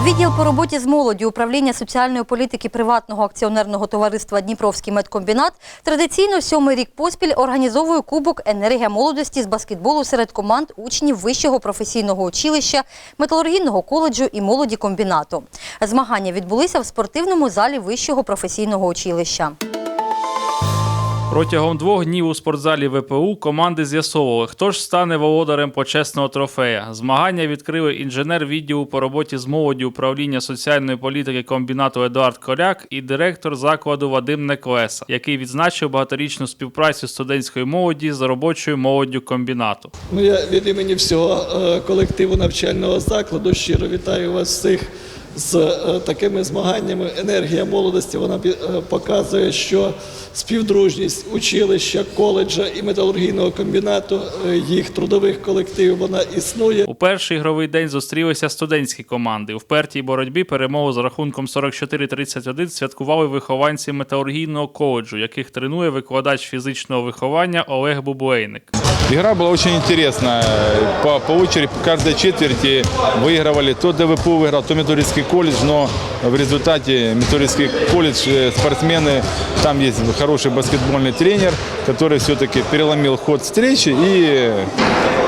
Відділ по роботі з молоді управління соціальної політики приватного акціонерного товариства Дніпровський медкомбінат традиційно сьомий рік поспіль організовує кубок енергія молодості з баскетболу серед команд учнів вищого професійного училища, металургійного коледжу і молоді комбінату. Змагання відбулися в спортивному залі вищого професійного училища. Протягом двох днів у спортзалі ВПУ команди з'ясовували, хто ж стане володарем почесного трофея. Змагання відкрили інженер відділу по роботі з молоді управління соціальної політики комбінату Едуард Коряк і директор закладу Вадим Неклеса, який відзначив багаторічну співпрацю студентської молоді з робочою молоддю комбінату. Ну, я від імені всього е, колективу навчального закладу щиро вітаю вас всіх з е, такими змаганнями. Енергія молодості вона пі- е, показує, що співдружність училища, коледжа і металургійного комбінату, е, їх трудових колективів, вона існує. У перший ігровий день зустрілися студентські команди. У впертій боротьбі перемогу з рахунком 44-31 святкували вихованці металургійного коледжу, яких тренує викладач фізичного виховання Олег Бублейник. Игра была очень интересная. По, по очереди, по каждой четверти выигрывали. То ДВПУ выиграл, то Методистский колледж, но в результате Методистский колледж, э, спортсмены, там есть хороший баскетбольный тренер, который все-таки переломил ход встречи и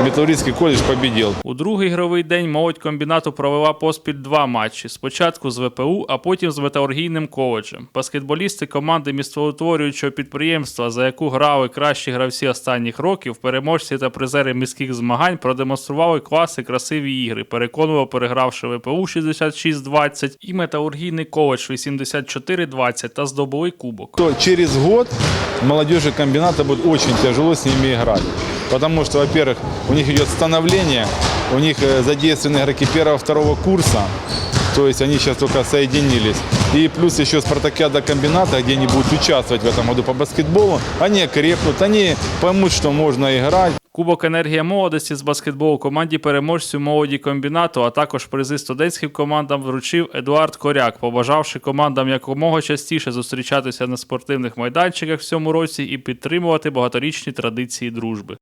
Методистский колледж победил. У другий ігровий день молодь комбінату провела поспіль два матчі: спочатку з ВПУ, а потім з металургійним коледжем. Баскетболісти команди містоутворюючого підприємства, за яку грали кращі гравці останніх років, переможці та призери міських змагань продемонстрували класи красиві ігри, переконливо перегравши ВПУ 66-20 і металургійний коледж 84-20 та здобули кубок. То через год молодежи комбината будет очень тяжело с ними играть. Потому что, во-первых, у них идет становление, у них э, задействованы игроки первого-второго курса, то есть они сейчас только соединились. И плюс еще спартакиада комбината, где они будут участвовать в этом году по баскетболу, они окрепнут, они поймут, что можно играть. Кубок енергія молодості з баскетболу команді переможцю молоді комбінату, а також призи студентським командам вручив Едуард Коряк, побажавши командам якомога частіше зустрічатися на спортивних майданчиках в цьому році і підтримувати багаторічні традиції дружби.